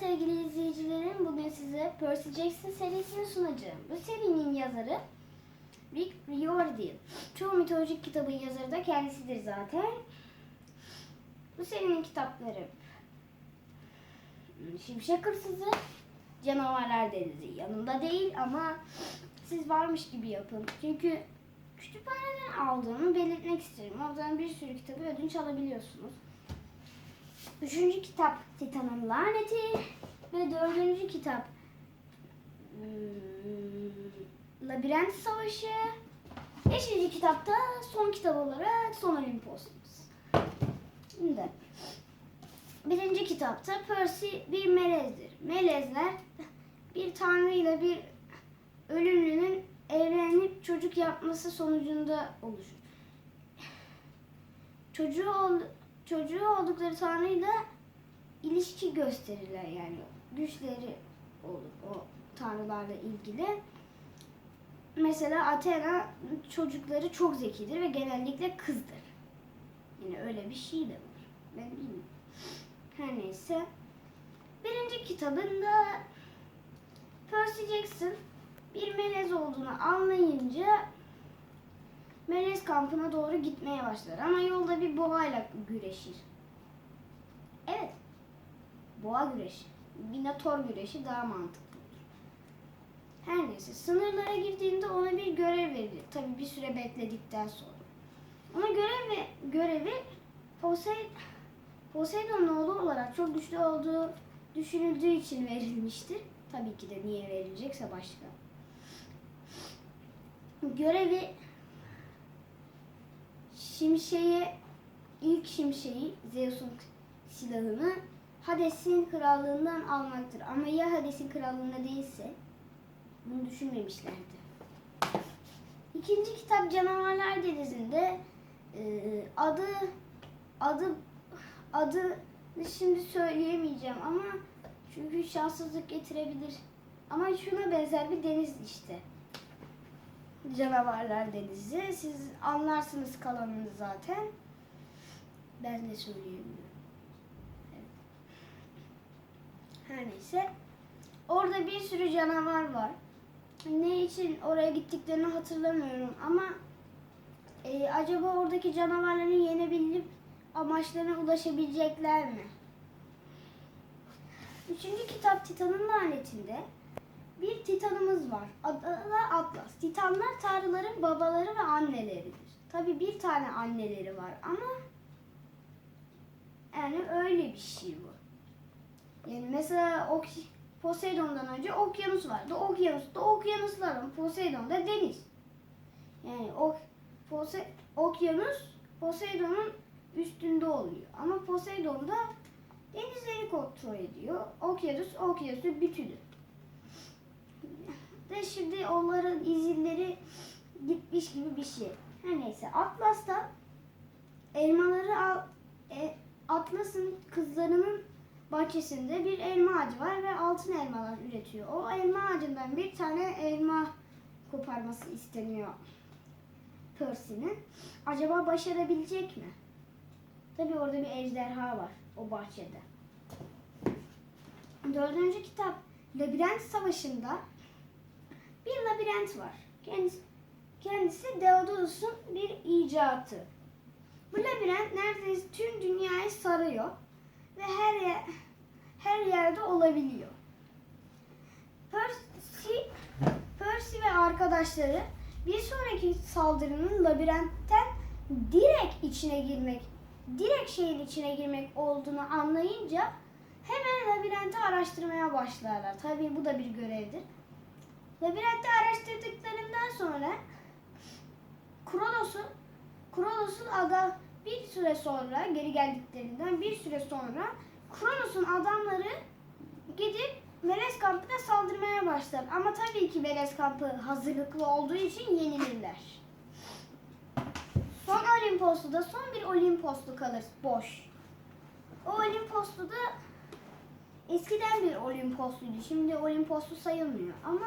sevgili izleyicilerim. Bugün size Percy Jackson serisini sunacağım. Bu serinin yazarı Rick Riordan. Çoğu mitolojik kitabın yazarı da kendisidir zaten. Bu serinin kitapları Şimşek Hırsızı, Canavarlar Denizi yanımda değil ama siz varmış gibi yapın. Çünkü kütüphaneden aldığımı belirtmek isterim. Oradan bir sürü kitabı ödünç alabiliyorsunuz. Üçüncü kitap Titan'ın laneti ve dördüncü kitap hmm, Labirent Savaşı. Beşinci kitapta son kitap olarak Son Olimpos'umuz. Şimdi birinci kitapta Percy bir melezdir. Melezler bir tanrıyla bir ölümlünün evlenip çocuk yapması sonucunda oluşur. Çocuğu çocuğu oldukları tanrıyla ilişki gösterirler yani güçleri olur o tanrılarla ilgili. Mesela Athena çocukları çok zekidir ve genellikle kızdır. Yine öyle bir şey de var. Ben bilmiyorum. Her neyse. Birinci kitabında Percy Jackson bir melez olduğunu anlayınca melez kampına doğru gitmeye başlar. Ama yolda bir boğayla güreşir. Evet. Boğa güreşi. Minotor güreşi daha mantıklı. Her neyse sınırlara girdiğinde ona bir görev verilir. Tabii bir süre bekledikten sonra. Ona görev ve görevi Poseid Poseidon'un oğlu olarak çok güçlü olduğu düşünüldüğü için verilmiştir. Tabii ki de niye verilecekse başka. Görevi şimşeğe ilk şimşeği Zeus'un silahını Hades'in krallığından almaktır. Ama ya Hades'in krallığında değilse bunu düşünmemişlerdi. İkinci kitap Canavarlar Denizi'nde e, adı adı adı şimdi söyleyemeyeceğim ama çünkü şanssızlık getirebilir. Ama şuna benzer bir deniz işte. Canavarlar Denizi. Siz anlarsınız kalanını zaten. Ben de söyleyemiyorum. Evet. Her neyse. Orada bir sürü canavar var. Ne için oraya gittiklerini hatırlamıyorum ama e, acaba oradaki canavarları yenebilip amaçlarına ulaşabilecekler mi? Üçüncü kitap Titan'ın lanetinde bir titanımız var. Adı da Atlas. Titanlar tanrıların babaları ve anneleridir. Tabi bir tane anneleri var ama yani öyle bir şey bu. Yani mesela ok Poseidon'dan önce okyanus vardı. Okyanus da okyanusların. Poseidon da deniz. Yani ok Pose okyanus Poseidon'un üstünde oluyor. Ama Poseidon da denizleri kontrol ediyor. Okyanus okyanusu bütünü. Ve şimdi onların izinleri gitmiş gibi bir şey. Her neyse Atlas'ta elmaları al, e, Atlas'ın kızlarının bahçesinde bir elma ağacı var ve altın elmalar üretiyor. O elma ağacından bir tane elma koparması isteniyor Percy'nin. Acaba başarabilecek mi? Tabii orada bir ejderha var o bahçede. Dördüncü kitap Labirent Savaşı'nda bir labirent var. Kendisi, kendisi Deodorus'un bir icatı. Bu labirent neredeyse tüm dünyayı sarıyor ve her yer, her yerde olabiliyor. Percy, Percy ve arkadaşları bir sonraki saldırının labirentten direkt içine girmek, direkt şeyin içine girmek olduğunu anlayınca hemen labirenti araştırmaya başlarlar. Tabii bu da bir görevdir. Labirentte araştırdıklarından sonra Kronos'un Kronos'un ada bir süre sonra geri geldiklerinden bir süre sonra Kronos'un adamları gidip Veles kampına saldırmaya başlar. Ama tabii ki Veles kampı hazırlıklı olduğu için yenilirler. Son Olimpos'ta da son bir Olimpos'lu kalır boş. O Olimpos'lu da eskiden bir Olimposluydu. Şimdi Olimposlu sayılmıyor ama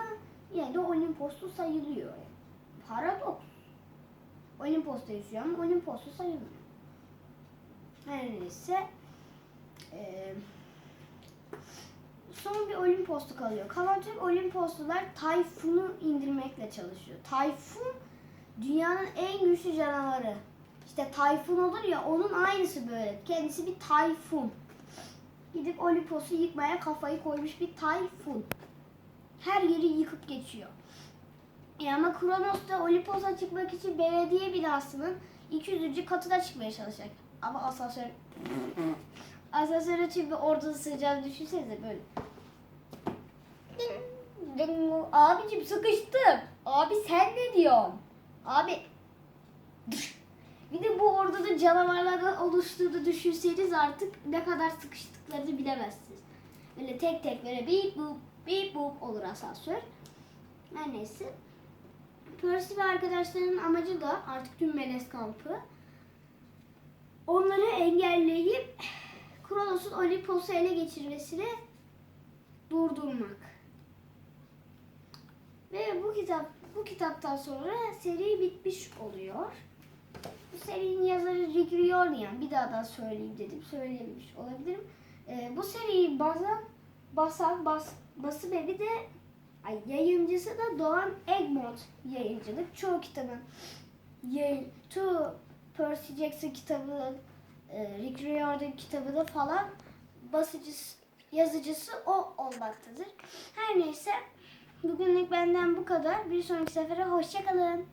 yine de Olimposlu sayılıyor. Paradoks. Olimpos'ta yaşıyor ama Olimposlu sayılmıyor. Her neyse. Ee, bir Olimposlu kalıyor. Kalan tüm Olimposlular Tayfun'u indirmekle çalışıyor. Tayfun dünyanın en güçlü canavarı. İşte Tayfun olur ya onun aynısı böyle. Kendisi bir Tayfun. Gidip Olimpos'u yıkmaya kafayı koymuş bir Tayfun. Her yeri yıkıp geçiyor. E ama Kronos da Olimpos'a çıkmak için belediye binasının 200. katına çıkmaya çalışacak. Ama asansör asansöre çünkü orada sığacağını düşünsenize böyle. Abicim sıkıştım. Abi sen ne diyorsun? Abi bir de bu orada da canavarlardan oluştuğunu düşünseniz artık ne kadar sıkıştıklarını bilemezsiniz. Böyle tek tek böyle bip bup bip bup olur asansör. Her neyse. Percy ve arkadaşlarının amacı da artık tüm Melez kampı onları engelleyip Kronos'un Olimpos'u ele geçirmesini durdurmak. Ve bu kitap bu kitaptan sonra seri bitmiş oluyor. Bu serinin yazarı Rick Riordan. Bir daha da söyleyeyim dedim. Söyleyememiş olabilirim. Ee, bu seriyi basan, basan bas, basım evi de ay, yayıncısı da Doğan Egmont yayıncılık. Çoğu kitabın yayın, çoğu Percy Jackson kitabı, e, Rick Riordan kitabı da falan basıcısı, yazıcısı o olmaktadır. Her neyse bugünlük benden bu kadar. Bir sonraki sefere hoşçakalın.